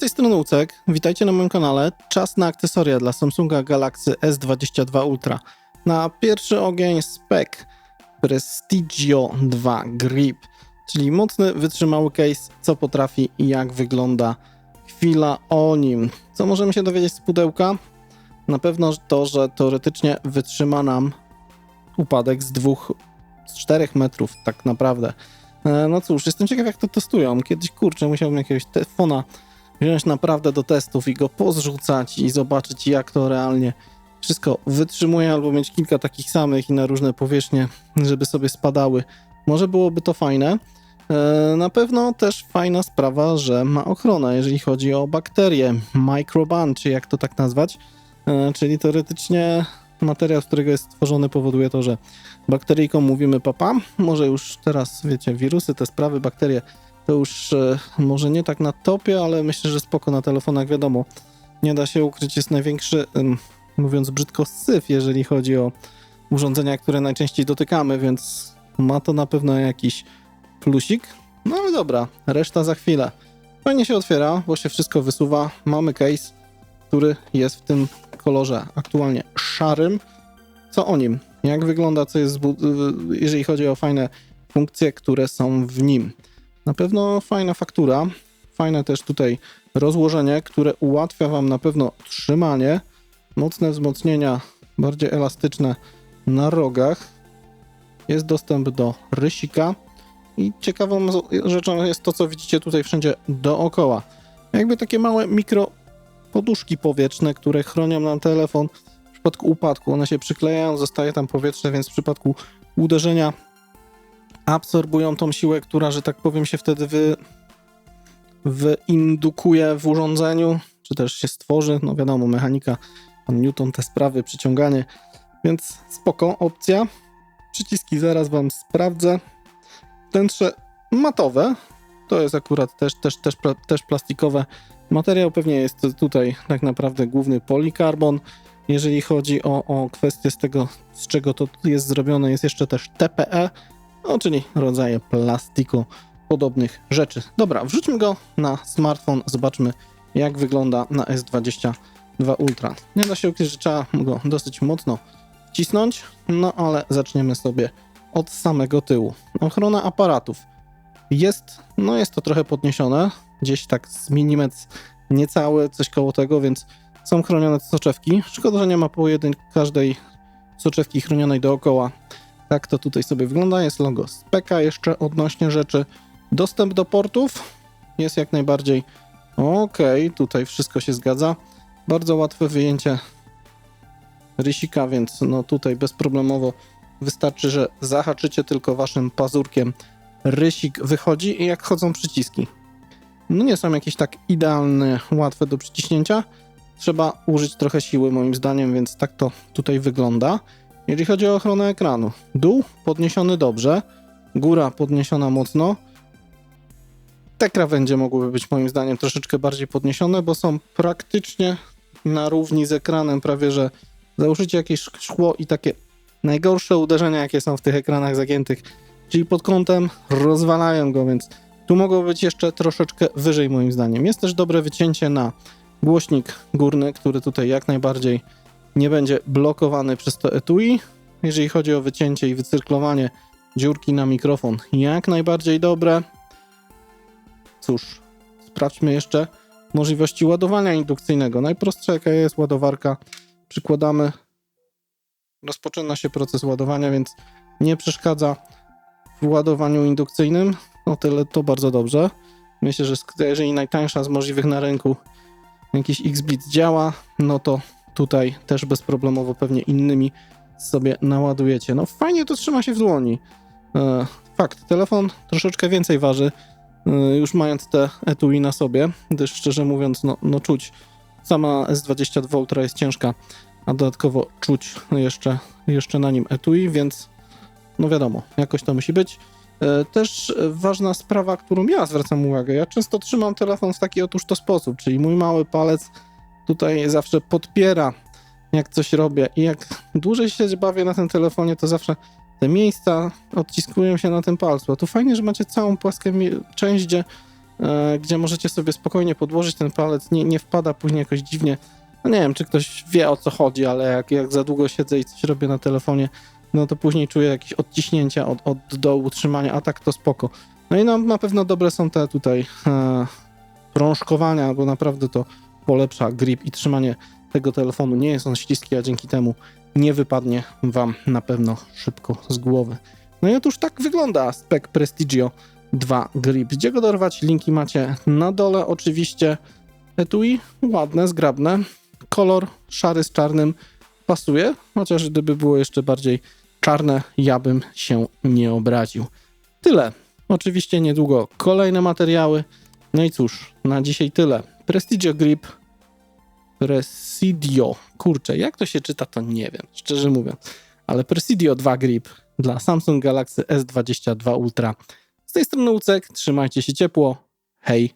tej strony Ucek. Witajcie na moim kanale. Czas na akcesoria dla Samsunga Galaxy S22 Ultra. Na pierwszy ogień spec Prestigio 2 Grip, czyli mocny, wytrzymały case, co potrafi i jak wygląda. Chwila o nim. Co możemy się dowiedzieć z pudełka? Na pewno to, że teoretycznie wytrzyma nam upadek z dwóch, z czterech metrów tak naprawdę. E, No cóż, jestem ciekaw jak to testują. Kiedyś, kurczę, musiałbym jakiegoś telefona wziąć naprawdę do testów i go pozrzucać i zobaczyć jak to realnie wszystko wytrzymuje, albo mieć kilka takich samych i na różne powierzchnie, żeby sobie spadały. Może byłoby to fajne. E, Na pewno też fajna sprawa, że ma ochronę, jeżeli chodzi o bakterie, microban, czy jak to tak nazwać. E, Czyli teoretycznie materiał, z którego jest stworzony, powoduje to, że bakteryjkom mówimy papa. Może już teraz, wiecie, wirusy, te sprawy, bakterie, to już e, może nie tak na topie, ale myślę, że spoko na telefonach, wiadomo. Nie da się ukryć, jest największy, mówiąc brzydko, syf, jeżeli chodzi o urządzenia, które najczęściej dotykamy, więc ma to na pewno jakiś plusik. No ale dobra, reszta za chwilę. Fajnie się otwiera, bo się wszystko wysuwa. Mamy case, który jest w tym kolorze aktualnie szarym. Co o nim? Jak wygląda, co jest, jeżeli chodzi o fajne funkcje, które są w nim? Na pewno fajna faktura, fajne też tutaj rozłożenie, które ułatwia Wam na pewno trzymanie, mocne wzmocnienia, bardziej elastyczne na rogach. Jest dostęp do rysika i ciekawą rzeczą jest to, co widzicie tutaj wszędzie dookoła. Jakby takie małe mikro poduszki powietrzne, które chronią nam telefon w przypadku upadku. One się przyklejają, zostaje tam powietrze, więc w przypadku uderzenia absorbują tą siłę, która, że tak powiem, się wtedy wy, wyindukuje w urządzeniu, czy też się stworzy. No wiadomo, mechanika, pan Newton, te sprawy, przyciąganie, więc spoko opcja. Przyciski zaraz wam sprawdzę. Wnętrze matowe, to jest akurat też, też, też, też plastikowe. Materiał pewnie jest tutaj tak naprawdę główny polikarbon. Jeżeli chodzi o, o kwestię z tego, z czego to jest zrobione, jest jeszcze też TPE, no, czyli rodzaje plastiku podobnych rzeczy. Dobra, wrzućmy go na smartfon, zobaczmy jak wygląda na S22 Ultra. Nie da się ukryć, że trzeba go dosyć mocno wcisnąć, no ale zaczniemy sobie od samego tyłu. Ochrona aparatów. Jest, no jest to trochę podniesione, gdzieś tak z milimetr niecały, coś koło tego, więc są chronione soczewki. Szkoda, że nie ma po jednej każdej soczewki chronionej dookoła. Tak to tutaj sobie wygląda. Jest logo speka jeszcze odnośnie rzeczy. Dostęp do portów jest jak najbardziej okej. Tutaj wszystko się zgadza. Bardzo łatwe wyjęcie rysika, więc no tutaj bezproblemowo wystarczy, że zahaczycie tylko waszym pazurkiem. Rysik wychodzi i jak chodzą przyciski. No nie są jakieś tak idealne, łatwe do przyciśnięcia. Trzeba użyć trochę siły moim zdaniem, więc tak to tutaj wygląda. Jeżeli chodzi o ochronę ekranu, dół podniesiony dobrze, góra podniesiona mocno. Te krawędzie mogłyby być moim zdaniem troszeczkę bardziej podniesione, bo są praktycznie na równi z ekranem, prawie że założycie jakieś szkło i takie najgorsze uderzenia, jakie są w tych ekranach zagiętych, czyli pod kątem rozwalają go, więc tu mogło być jeszcze troszeczkę wyżej moim zdaniem. Jest też dobre wycięcie na głośnik górny, który tutaj jak najbardziej nie będzie blokowany przez to etui. Jeżeli chodzi o wycięcie i wycyrklowanie dziurki na mikrofon, jak najbardziej dobre. Cóż, sprawdźmy jeszcze możliwości ładowania indukcyjnego. Najprostsza jaka jest ładowarka, przykładamy, rozpoczyna się proces ładowania, więc nie przeszkadza w ładowaniu indukcyjnym. O tyle to bardzo dobrze. Myślę, że jeżeli najtańsza z możliwych na rynku jakiś X-Blitz działa, no to tutaj też bezproblemowo pewnie innymi sobie naładujecie. No fajnie to trzyma się w dłoni. E, fakt, telefon troszeczkę więcej waży, e, już mając te etui na sobie, gdyż szczerze mówiąc, no, no czuć, sama S22 Ultra jest ciężka, a dodatkowo czuć jeszcze, jeszcze na nim etui, więc no wiadomo, jakoś to musi być. E, Też ważna sprawa, którą ja zwracam uwagę. Ja często trzymam telefon w taki otóż to sposób, czyli mój mały palec tutaj zawsze podpiera, jak coś robię. I jak dłużej się bawię na tym telefonie, to zawsze te miejsca odciskują się na tym palcu. A tu fajnie, że macie całą płaską część, gdzie e, gdzie możecie sobie spokojnie podłożyć ten palec, nie, nie wpada później jakoś dziwnie. No nie wiem, czy ktoś wie o co chodzi, ale jak, jak za długo siedzę i coś robię na telefonie, no to później czuję jakieś odciśnięcia od, od dołu trzymania, a tak to spoko. No i no, na pewno dobre są te tutaj e, prążkowania, bo naprawdę to polepsza grip i trzymanie tego telefonu. Nie jest on śliski, a dzięki temu nie wypadnie wam na pewno szybko z głowy. No i otóż tak wygląda spec Prestigio 2 Grip. Gdzie go dorwać? Linki macie na dole oczywiście. Etui ładne, zgrabne. Kolor szary z czarnym pasuje, chociaż gdyby było jeszcze bardziej czarne, ja bym się nie obraził. Tyle. Oczywiście niedługo kolejne materiały. No i cóż, na dzisiaj tyle. Prestigio Grip. Presidio. Kurczę, jak to się czyta, to nie wiem, szczerze mówiąc. Ale Presidio 2 Grip dla Samsung Galaxy S22 Ultra. Z tej strony Ucek, trzymajcie się ciepło. Hej!